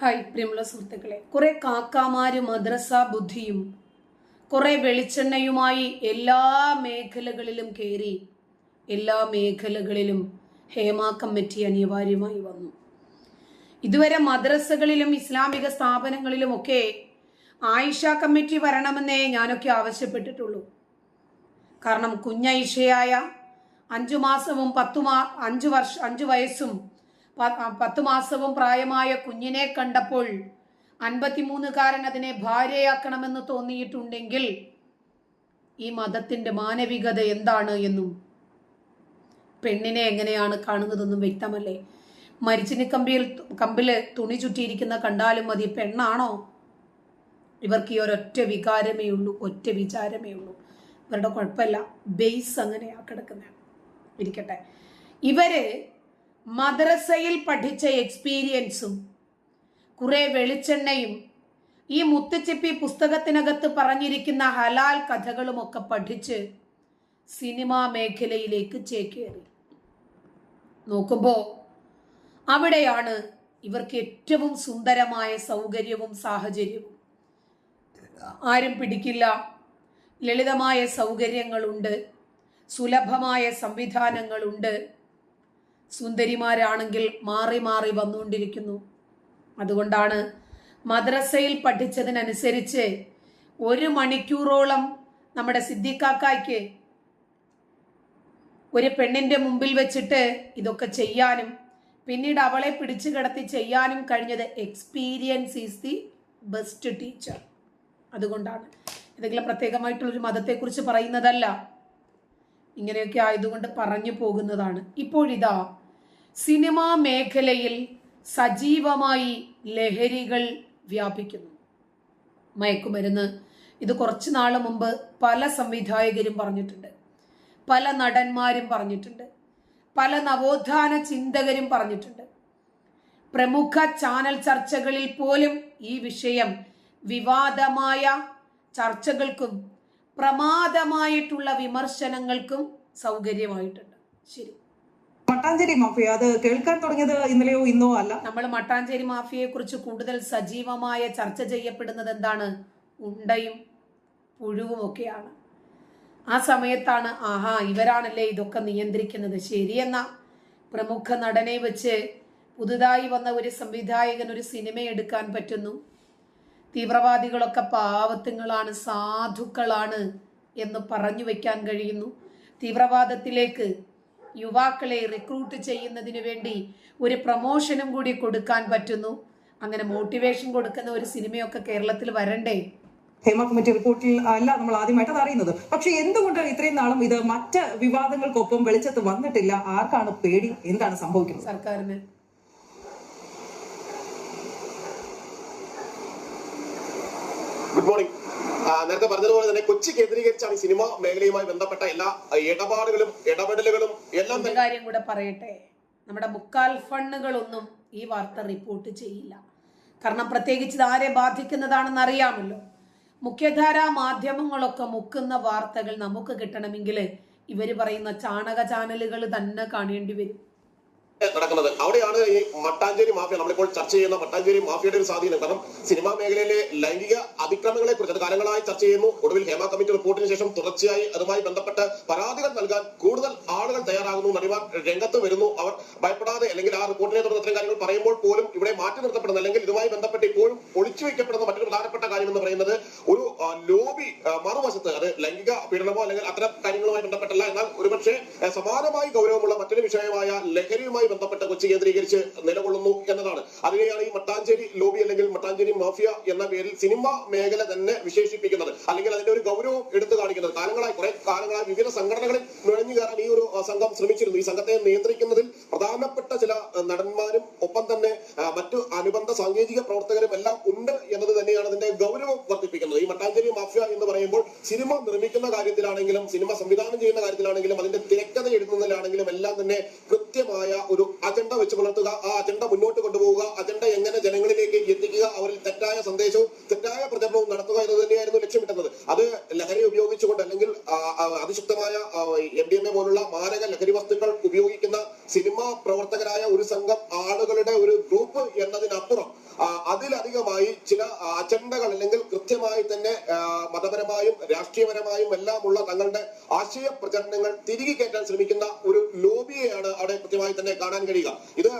Hi പ്രിയമുള്ള സുഹൃത്തുക്കളെ. കുറെ കാക്കാമാര് മദ്രസ ബുദ്ധിയും കുറെ വെളിച്ചെണ്ണയുമായി എല്ലാ മേഖലകളിലും കയറി എല്ലാ മേഖലകളിലും ഹേമ കമ്മിറ്റി അനിവാര്യമായി വന്നു. ഇതുവരെ മദ്രസകളിലും ഇസ്ലാമിക സ്ഥാപനങ്ങളിലും ഒക്കെ ആയിഷ കമ്മിറ്റി വരണമെന്നേ ഞാനൊക്കെ ആവശ്യപ്പെട്ടിട്ടുള്ളൂ. കാരണം കുഞ്ഞൈഷയായ അഞ്ചു മാസവും പത്തു മാ അഞ്ചു വർഷം അഞ്ചു വയസ്സും പത്തു മാസവും പ്രായമായ കുഞ്ഞിനെ കണ്ടപ്പോൾ അൻപത്തിമൂന്നുകാരൻ അതിനെ ഭാര്യയാക്കണമെന്ന് തോന്നിയിട്ടുണ്ടെങ്കിൽ ഈ മതത്തിന്റെ മാനവികത എന്താണ് എന്നും. പെണ്ണിനെ എങ്ങനെയാണ് കാണുന്നതെന്നും വ്യക്തമല്ലേ? മരിച്ചിന് കമ്പിയിൽ കമ്പിൽ തുണി ചുറ്റിയിരിക്കുന്ന കണ്ടാലും മതി. പെണ്ണാണോ? ഇവർക്ക് ഈ ഒരൊറ്റ വികാരമേ ഉള്ളൂ ഒറ്റ വിചാരമേ ഉള്ളൂ. ഇവരുടെ കുഴപ്പമില്ല. ബേസ് അങ്ങനെയാ കിടക്കുന്നത്. ഇരിക്കട്ടെ. ഇവർ മദ്രസയിൽ പഠിച്ച എക്സ്പീരിയൻസും കുറെ വെളിച്ചെണ്ണയും ഈ മുത്തുച്ചിപ്പി പുസ്തകത്തിനകത്ത് പറഞ്ഞിരിക്കുന്ന ഹലാൽ കഥകളുമൊക്കെ പഠിച്ച് സിനിമാ മേഖലയിലേക്ക് ചേക്കേറി. നോക്കുമ്പോൾ അവിടെയാണ് ഇവർക്ക് ഏറ്റവും സുന്ദരമായ സൗകര്യവും സാഹചര്യവും. ആരും പിടിക്കില്ല. ലളിതമായ സൗകര്യങ്ങളുണ്ട്. സുലഭമായ സംവിധാനങ്ങളുണ്ട്. സുന്ദരിമാരാണെങ്കിൽ മാറി മാറി വന്നുകൊണ്ടിരിക്കുന്നു. അതുകൊണ്ടാണ് മദ്രസയിൽ പഠിച്ചതിനനുസരിച്ച് ഒരു മണിക്കൂറോളം നമ്മുടെ സിദ്ദിഖാക്കായ്ക്ക് ഒരു പെണ്ണിന്റെ മുമ്പിൽ വെച്ചിട്ട് ഇതൊക്കെ ചെയ്യാനും പിന്നീട് അവളെ പിടിച്ചു കിടത്തി ചെയ്യാനും കഴിഞ്ഞത് experience is the best teacher അതുകൊണ്ടാണ്. ഏതെങ്കിലും പ്രത്യേകമായിട്ടുള്ളൊരു മതത്തെക്കുറിച്ച് പറയുന്നതല്ല. ഇങ്ങനെയൊക്കെ ആയതുകൊണ്ട് പറഞ്ഞു പോകുന്നതാണ്. ഇപ്പോഴിതാ സിനിമാ മേഖലയിൽ സജീവമായി ലഹരികൾ വ്യാപിക്കുന്നു. മയക്കുമരുന്ന്. ഇത് കുറച്ച് നാൾ മുമ്പ് പല സംവിധായകരും പറഞ്ഞിട്ടുണ്ട്. പല നടന്മാരും പറഞ്ഞിട്ടുണ്ട്. പല നവോത്ഥാന ചിന്തകരും പറഞ്ഞിട്ടുണ്ട്. പ്രമുഖ ചാനൽ ചർച്ചകളിൽ പോലും ഈ വിഷയം വിവാദമായ ചർച്ചകൾക്കും പ്രമാദമായിട്ടുള്ള വിമർശനങ്ങൾക്കും സൗകര്യമായിട്ടുണ്ട്. ശരി. മട്ടാഞ്ചേരി മാഫിയ അത് കേൾക്കാൻ തുടങ്ങിയത് ഇന്നലെയോ ഇന്നോ അല്ല? നമ്മൾ മട്ടാഞ്ചേരി മാഫിയയെ കുറിച്ച് കൂടുതൽ സജീവമായ ചർച്ച ചെയ്യപ്പെടുന്നത് എന്താണ്? ഉണ്ടയും പുഴുവും ഒക്കെയാണ്. ആ സമയത്താണ് ആഹാ ഇവരാണല്ലേ ഇതൊക്കെ നിയന്ത്രിക്കുന്നത്. ശരിയെന്ന പ്രമുഖ നടനെ വെച്ച് പുതുതായി വന്ന ഒരു സംവിധായകൻ ഒരു സിനിമ എടുക്കാൻ പറ്റുന്നു. തീവ്രവാദികളൊക്കെ പാവത്തുങ്ങളാണ് സാധുക്കളാണ് എന്ന് പറഞ്ഞു വെക്കാൻ കഴിയുന്നു. തീവ്രവാദത്തിലേക്ക് യുവാക്കളെ റിക്രൂട്ട് ചെയ്യുന്നതിന് വേണ്ടി ഒരു പ്രമോഷനും കൂടി കൊടുക്കാൻ പറ്റുന്നു. അങ്ങനെ മോട്ടിവേഷൻ കൊടുക്കുന്ന ഒരു സിനിമയൊക്കെ കേരളത്തിൽ വരണ്ടേ? ഹേമ കമ്മിറ്റി റിപ്പോർട്ടിൽ അല്ല നമ്മൾ ആദ്യമായിട്ട് അറിയുന്നത്. പക്ഷെ എന്തുകൊണ്ടാണ് ഇത്രയും നാളും ഇത് മറ്റ് വിവാദങ്ങൾക്കൊപ്പം വെളിച്ചത്ത് വന്നിട്ടില്ല? ആർക്കാണ് പേടി? എന്താണ് സംഭവിക്കുന്നത്? സർക്കാരിന്. ഗുഡ് മോർണിംഗ് നേരത്തെ പറഞ്ഞതുപോലെ തന്നെ കൊച്ചി കേന്ദ്രീകരിച്ചാണ് സിനിമ മേഖലയുമായി ബന്ധപ്പെട്ട എല്ലാ ഇടപാടുകളും ഇടപെടലുകളും എല്ലാം തന്നെ കാര്യം കൂടെ പറയട്ടെ? നമ്മുടെ മുക്കാൽ ഫണ്ടുകളൊന്നും ഈ വാർത്ത റിപ്പോർട്ട് ചെയ്യില്ല. കാരണം പ്രത്യേകിച്ച് ഇത് ആരെ ബാധിക്കുന്നതാണെന്ന് അറിയാമല്ലോ മുഖ്യധാരാ മാധ്യമങ്ങളൊക്കെ മുക്കുന്ന വാർത്തകൾ നമുക്ക് കിട്ടണമെങ്കിൽ ഇവർ പറയുന്ന ചാണക ചാനലുകൾ തന്നെ കാണേണ്ടി വരും. നടക്കുന്നത്. അവിടെയാണ് ഈ മട്ടാഞ്ചേരി മാഫിയ നമ്മളിപ്പോൾ ചർച്ച ചെയ്യുന്ന മട്ടാഞ്ചേരി മാഫിയയുടെ ഒരു സ്വാധീനം. കാരണം സിനിമാ മേഖലയിലെ ലൈംഗിക അതിക്രമങ്ങളെ കുറിച്ച് അത് കാലങ്ങളായി ചർച്ച ചെയ്യുന്നു. ഒടുവിൽ ഹേമ കമ്മിറ്റി റിപ്പോർട്ടിന് ശേഷം തുടർച്ചയായി അതുമായി ബന്ധപ്പെട്ട് പരാതികൾ നൽകാൻ കൂടുതൽ ആളുകൾ തയ്യാറാകുന്നു നടിമാർ രംഗത്ത് വരുന്നു അവർ. ഭയപ്പെടാതെ അല്ലെങ്കിൽ ആ റിപ്പോർട്ടിനെ തുടർന്ന് ഇത്തരം കാര്യങ്ങൾ പറയുമ്പോൾ പോലും ഇവിടെ മാറ്റി നിർത്തപ്പെടുന്ന. അല്ലെങ്കിൽ ഇതുമായി ബന്ധപ്പെട്ട് ഇപ്പോഴും ഒളിച്ചു വയ്ക്കപ്പെടുന്ന മറ്റൊരു പ്രധാനപ്പെട്ട കാര്യം എന്ന് പറയുന്നത് ഒരു ലോബി മറുവശത്ത് അത് ലൈംഗിക പീഡനമോ അല്ലെങ്കിൽ അത്തരം കാര്യങ്ങളുമായി ബന്ധപ്പെട്ടല്ല. എന്നാൽ ഒരുപക്ഷെ സമാനമായി ഗൗരവമുള്ള മറ്റൊരു വിഷയമായ ലഹരിയുമായി ബന്ധപ്പെട്ട് കൊച്ചി കേന്ദ്രീകരിച്ച് നിലകൊള്ളുന്നു എന്നതാണ്. അതിനെയാണ് ഈ മട്ടാഞ്ചേരി ലോബി അല്ലെങ്കിൽ മട്ടാഞ്ചേരി മാഫിയ എന്ന പേരിൽ സിനിമ മേഖല തന്നെ വിശേഷിപ്പിക്കുന്നത്. അല്ലെങ്കിൽ അതിന്റെ ഒരു ഗൗരവം എടുത്തു കാണിക്കുന്നത്. കാലങ്ങളായി കുറെ കാലങ്ങളായി വിവിധ സംഘടനകളിൽ നുഴഞ്ഞു കയറാൻ ഈ ഒരു സംഘം ശ്രമിച്ചിരുന്നു. ഈ സംഘത്തെ നിയന്ത്രിക്കുന്നതിൽ പ്രധാനപ്പെട്ട ചില നടന്മാരും ഒപ്പം തന്നെ മറ്റു അനുബന്ധ സാങ്കേതിക പ്രവർത്തകരും എല്ലാം ഉണ്ട് എന്നത് തന്നെയാണ് അതിന്റെ ഗൗരവം വർദ്ധിപ്പിക്കുന്നത്. ഈ മട്ടാഞ്ചേരി മാഫിയ എന്ന് പറയുമ്പോൾ സിനിമ നിർമ്മിക്കുന്ന കാര്യത്തിലാണെങ്കിലും സിനിമ സംവിധാനം ചെയ്യുന്ന കാര്യത്തിലാണെങ്കിലും അതിന്റെ തിരക്കഥ എഴുതുന്നതിലാണെങ്കിലും എല്ലാം തന്നെ കൃത്യമായ ഒരു അജണ്ട വെച്ച് പുലർത്തുക ആ അജണ്ട മുന്നോട്ട് കൊണ്ടുപോവുക അജണ്ട എങ്ങനെ ജനങ്ങളിലേക്ക് എത്തിക്കുക അവരിൽ തെറ്റായ സന്ദേശവും തെറ്റായ പ്രചരണവും നടത്തുക എന്നത് തന്നെയായിരുന്നു ലക്ഷ്യമിട്ടുന്നത് അത് ലഹരി ഉപയോഗിച്ചുകൊണ്ട് അല്ലെങ്കിൽ അതിശക്തമായ എം ഡി എം എ പോലുള്ള മാരക ലഹരി വസ്തുക്കൾ ഉപയോഗിക്കുന്ന സിനിമാ പ്രവർത്തകരായ ഒരു സംഘം ആളുകളുടെ ഒരു ഗ്രൂപ്പ് എന്നതിനപ്പുറം അതിലധികമായി ചില അജണ്ടകൾ അല്ലെങ്കിൽ കൃത്യമായി തന്നെ മതപരമായും രാഷ്ട്രീയപരമായും എല്ലാമുള്ള തങ്ങളുടെ ആശയ പ്രചരണങ്ങൾ തിരികെ കയറ്റാൻ ശ്രമിക്കുന്ന ഒരു ലോബിയെയാണ് അവിടെ കൃത്യമായി തന്നെ കാണാൻ കഴിയുക. ഇത്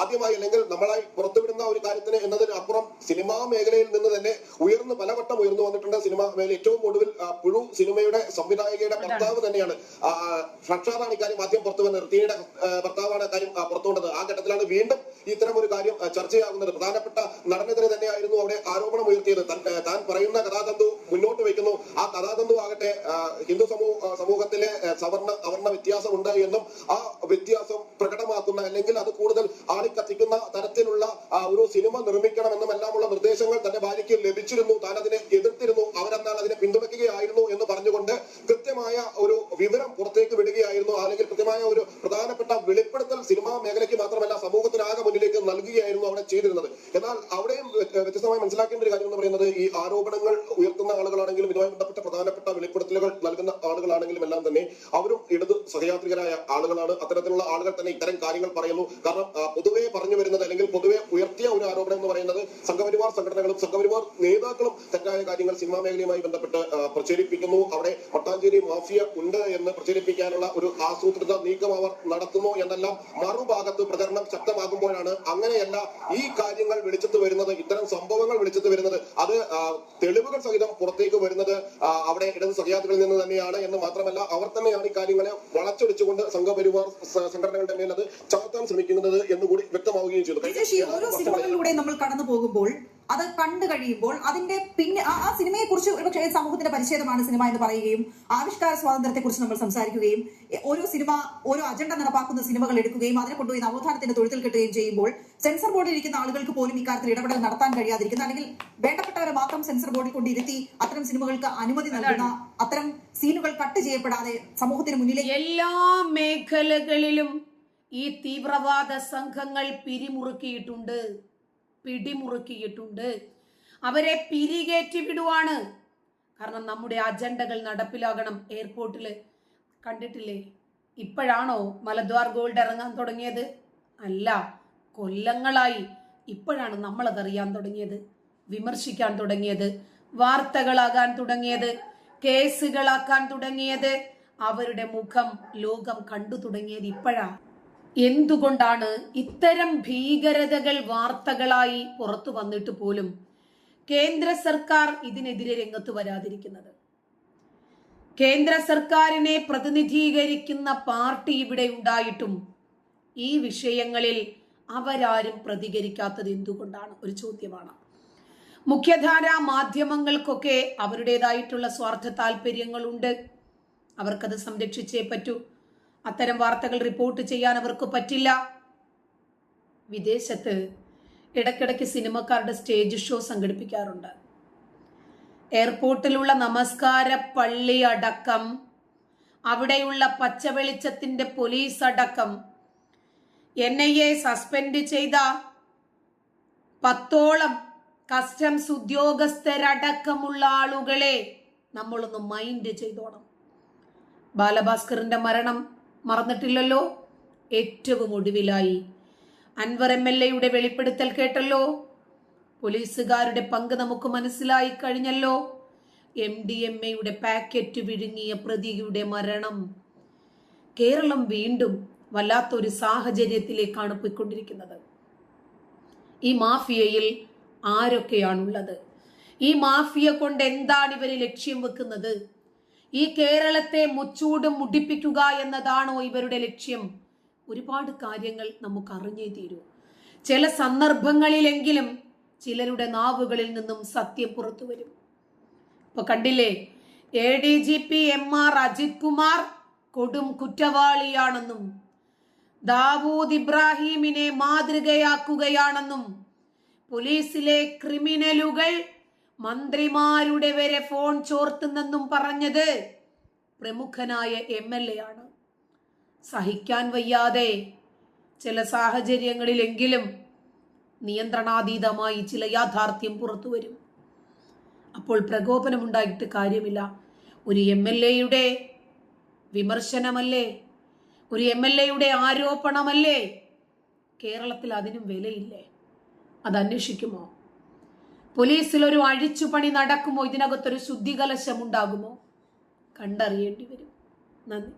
ആദ്യമായി അല്ലെങ്കിൽ നമ്മളായി പുറത്തുവിടുന്ന ഒരു കാര്യത്തിന് എന്നതിന് അപ്പുറം സിനിമാ മേഖലയിൽ നിന്ന് തന്നെ ഉയർന്ന് പലവട്ടം ഉയർന്നു വന്നിട്ടുണ്ട് സിനിമാ മേഖല. ഏറ്റവും ഒടുവിൽ പുഴു സിനിമയുടെ സംവിധായകയുടെ ഭർത്താവ് തന്നെയാണ്. ഷക്ഷാദാണ് ഇക്കാര്യം ആദ്യം പുറത്തു വന്നത്. ഋതിയുടെ ഭർത്താവാണ് കാര്യം പുറത്തുകൊണ്ടത് ആ ഘട്ടത്തിലാണ് വീണ്ടും ഇത്തരം ഒരു കാര്യം ചർച്ചയാകുന്നത്. പ്രധാനപ്പെട്ട നടനെതിരെ തന്നെയായിരുന്നു അവിടെ ആരോപണം ഉയർത്തിയത്. താൻ പറയുന്ന കഥാതന്തു മുന്നോട്ട് വെക്കുന്നു ആ കഥാതന്തു ആകട്ടെ ഹിന്ദു സമൂഹ സമൂഹത്തിലെ സവർണ അവർണ വ്യത്യാസം ഉണ്ട് എന്നും ആ വ്യത്യാസം പ്രകടമാക്കുന്ന അല്ലെങ്കിൽ അത് കൂടുതൽ ആളിക്കത്തിക്കുന്ന തരത്തിലുള്ള ഒരു സിനിമ നിർമ്മിക്കണമെന്നും എല്ലാമുള്ള നിർദ്ദേശങ്ങൾ തന്റെ ഭാര്യയ്ക്ക് ലഭിച്ചിരുന്നു. താൻ അതിനെ എതിർത്തിരുന്നു. അവരെന്നാൽ അതിനെ പിന്തുണയ്ക്കുകയായിരുന്നു എന്ന് പറഞ്ഞുകൊണ്ട് കൃത്യമായ ഒരു വിവരം പുറത്തേക്ക് വിടുകയായിരുന്നു. അല്ലെങ്കിൽ കൃത്യമായ ഒരു പ്രധാനപ്പെട്ട വെളിപ്പെടുത്തൽ സിനിമാ മേഖലയ്ക്ക് മാത്രമല്ല സമൂഹത്തിനാകെ മുന്നിലേക്ക് നൽകുകയായിരുന്നു അവിടെ ചെയ്തിരുന്നത്. എന്നാൽ അവിടെയും വ്യ- വ്യത്യസ്തമായി മനസ്സിലാക്കേണ്ട ഒരു കാര്യം എന്ന് പറയുന്നത് ഈ ആരോപണങ്ങൾ ഉയർത്തുന്ന ആളുകളാണെങ്കിലും ഇതുമായി ബന്ധപ്പെട്ട പ്രധാനപ്പെട്ട വെളിപ്പെടുത്തലുകൾ നൽകുന്ന ആളുകളാണെങ്കിലും എല്ലാം തന്നെ അവരും ഇടത് സഹയാത്രികരായ ആളുകളാണ്. അത്തരത്തിലുള്ള ആളുകൾ തന്നെ ഇത്തരം കാര്യങ്ങൾ പറയുന്നു. കാരണം പൊതുവെ പറഞ്ഞു വരുന്നത് അല്ലെങ്കിൽ പൊതുവെ ഉയർത്തിയ ഒരു ആരോപണം എന്ന് പറയുന്നത് സംഘപരിവാർ സംഘടനകളും സംഘപരിവാർ നേതാക്കളും തെറ്റായ കാര്യങ്ങൾ സിനിമാ മേഖലയുമായി ബന്ധപ്പെട്ട് പ്രചരിപ്പിക്കുന്നു. അവിടെ മട്ടാഞ്ചേരി മാഫിയ ഉണ്ട് എന്ന് പ്രചരിപ്പിക്കാനുള്ള ഒരു ആസൂത്രിത നീക്കം അവർ നടത്തുന്നു എന്നെല്ലാം മറുഭാഗത്ത് പ്രചരണം ശക്തമാകുമ്പോഴാണ് അങ്ങനെയല്ല ഈ കാര്യങ്ങൾ വിളിച്ചത് വരുന്നത് ഇത്തരം സംഭവങ്ങൾ വിളിച്ചത് വരുന്നത്. അത് തെളിവുകൾ സഹിതം പുറത്തേക്ക് വരുന്നത് അവിടെ ഇടത് സഹയാത്രികളിൽ നിന്ന് തന്നെയാണ് എന്ന് മാത്രമല്ല അവർ തന്നെയാണ് ഇക്കാര്യങ്ങളെ കാര്യങ്ങളെ വളച്ചൊടിച്ചുകൊണ്ട് സംഘപരിവാർ സംഘടനകളുടെ മേൽ അത് ചാർത്താൻ ശ്രമിക്കുന്നത് എന്നുകൂടി വ്യക്തമാവുകയും ചെയ്തു. ശശി ഓരോ സിനിമകളിലൂടെ നമ്മൾ കടന്നു പോകുമ്പോൾ അത് കണ്ടു കഴിയുമ്പോൾ അതിന്റെ പിന്നെ ആ ആ സിനിമയെ കുറിച്ച് ഒരുപക്ഷെ സമൂഹത്തിന്റെ പരിച്ഛേദമാണ് സിനിമ എന്ന് പറയുകയും ആവിഷ്കാര സ്വാതന്ത്ര്യത്തെ കുറിച്ച് നമ്മൾ സംസാരിക്കുകയും ഓരോ സിനിമ ഓരോ അജണ്ട നടപ്പാക്കുന്ന സിനിമകൾ എടുക്കുകയും അതിനെ കൊണ്ടുപോയി നവോത്ഥാനത്തിന്റെ തൊഴുത്തിൽ കെട്ടുകയും ചെയ്യുമ്പോൾ സെൻസർ ബോർഡിൽ ഇരിക്കുന്ന ആളുകൾക്ക് പോലും ഇക്കാര്യത്തിൽ ഇടപെടൽ നടത്താൻ കഴിയാതിരിക്കുന്ന അല്ലെങ്കിൽ വേണ്ടപ്പെട്ടവരെ മാത്രം സെൻസർ ബോർഡിൽ കൊണ്ടിരുത്തി അത്തരം സിനിമകൾക്ക് അനുമതി നൽകുന്ന അത്തരം സീനുകൾ കട്ട് ചെയ്യപ്പെടാതെ സമൂഹത്തിന് മുന്നിലേക്ക് എല്ലാ മേഖലകളിലും ഈ തീവ്രവാദ സംഘങ്ങൾ പിരിമുറുക്കിയിട്ടുണ്ട്. പിടിമുറുക്കിയിട്ടുണ്ട്. അവരെ പിരികേറ്റി വിടുവാണ്. കാരണം നമ്മുടെ അജണ്ടകൾ നടപ്പിലാകണം. എയർപോർട്ടിൽ കണ്ടിട്ടില്ലേ? ഇപ്പോഴാണോ മലദ്വാർ ഗോൾഡ് ഇറങ്ങാൻ തുടങ്ങിയത്? അല്ല കൊല്ലങ്ങളായി. ഇപ്പോഴാണ് നമ്മളതറിയാൻ തുടങ്ങിയത്. വിമർശിക്കാൻ തുടങ്ങിയത്. വാർത്തകളാകാൻ തുടങ്ങിയത്. കേസുകളാക്കാൻ തുടങ്ങിയത്. അവരുടെ മുഖം ലോകം കണ്ടു തുടങ്ങിയത് ഇപ്പോഴാ. എന്തുകൊണ്ടാണ് ഇത്തരം ഭീകരതകൾ വാർത്തകളായി പുറത്തു വന്നിട്ട് പോലും കേന്ദ്ര സർക്കാർ ഇതിനെതിരെ രംഗത്ത് വരാതിരിക്കുന്നത്? കേന്ദ്ര സർക്കാരിനെ പ്രതിനിധീകരിക്കുന്ന പാർട്ടി ഇവിടെ ഉണ്ടായിട്ടും ഈ വിഷയങ്ങളിൽ അവരാരും പ്രതികരിക്കാത്തത് എന്തുകൊണ്ടാണ്? ഒരു ചോദ്യമാണ്. മുഖ്യധാരാ മാധ്യമങ്ങൾക്കൊക്കെ അവരുടേതായിട്ടുള്ള സ്വാർത്ഥ താല്പര്യങ്ങളുണ്ട് അവർക്കത് സംരക്ഷിച്ചേ പറ്റൂ. അത്തരം വാർത്തകൾ റിപ്പോർട്ട് ചെയ്യാൻ അവർക്ക് പറ്റില്ല. വിദേശത്ത് ഇടയ്ക്കിടയ്ക്ക് സിനിമക്കാരുടെ സ്റ്റേജ് ഷോ സംഘടിപ്പിക്കാറുണ്ട്. എയർപോർട്ടിലുള്ള നമസ്കാര പള്ളി അടക്കം അവിടെയുള്ള പച്ചവെളിച്ചത്തിന്റെ പോലീസ് അടക്കം എൻ ഐ എ സസ്പെൻഡ് ചെയ്ത പത്തോളം കസ്റ്റംസ് ഉദ്യോഗസ്ഥരടക്കമുള്ള ആളുകളെ നമ്മളൊന്ന് മൈൻഡ് ചെയ്തോണം. ബാലഭാസ്കറിന്റെ മരണം മറന്നിട്ടില്ലല്ലോ? ഏറ്റവും ഒടുവിലായി. അൻവർ എം എൽ എയുടെ വെളിപ്പെടുത്തൽ കേട്ടല്ലോ? പോലീസുകാരുടെ പങ്ക് നമുക്ക് മനസ്സിലായി കഴിഞ്ഞല്ലോ? എം ഡി എം എയുടെ പാക്കറ്റ് വിഴുങ്ങിയ പ്രതിയുടെ മരണം. കേരളം വീണ്ടും വല്ലാത്തൊരു സാഹചര്യത്തിലേക്കാണ് പോയിക്കൊണ്ടിരിക്കുന്നത്. ഈ മാഫിയയിൽ ആരൊക്കെയാണുള്ളത്? ഈ മാഫിയ കൊണ്ട് എന്താണ് ഇവർ ലക്ഷ്യം വെക്കുന്നത്? ഈ കേരളത്തെ മുച്ചൂടും മുടിപ്പിക്കുക എന്നതാണോ ഇവരുടെ ലക്ഷ്യം? ഒരുപാട് കാര്യങ്ങൾ നമുക്ക് അറിഞ്ഞേ തീരൂ. ചില സന്ദർഭങ്ങളിലെങ്കിലും ചിലരുടെ നാവുകളിൽ നിന്നും സത്യം പുറത്തു വരും. ഇപ്പൊ കണ്ടില്ലേ A D G P M R Ajith Kumar കൊടും കുറ്റവാളിയാണെന്നും ദാവൂദ് ഇബ്രാഹിമിനെ മാതൃകയാക്കുകയാണെന്നും പോലീസിലെ ക്രിമിനലുകൾ മന്ത്രിമാരുടെ വരെ ഫോൺ ചോർത്തുന്നെന്നും പറഞ്ഞത് പ്രമുഖനായ എം എൽ എ ആണ്. സഹിക്കാൻ വയ്യാതെ ചില സാഹചര്യങ്ങളിലെങ്കിലും നിയന്ത്രണാതീതമായി ചില യാഥാർത്ഥ്യം പുറത്തു വരും. അപ്പോൾ പ്രകോപനമുണ്ടായിട്ട് കാര്യമില്ല. ഒരു എം എൽ എയുടെ വിമർശനമല്ലേ? ഒരു എം എൽ എയുടെ ആരോപണമല്ലേ? കേരളത്തിൽ അതിനും വിലയില്ലേ? അത് അന്വേഷിക്കുമോ പോലീസിൽ ഒരു അഴിച്ചുപണി നടക്കുമോ? ഇതിനകത്തൊരു ശുദ്ധികലശം ഉണ്ടാകുമോ? കണ്ടറിയേണ്ടി വരും. നന്ദി.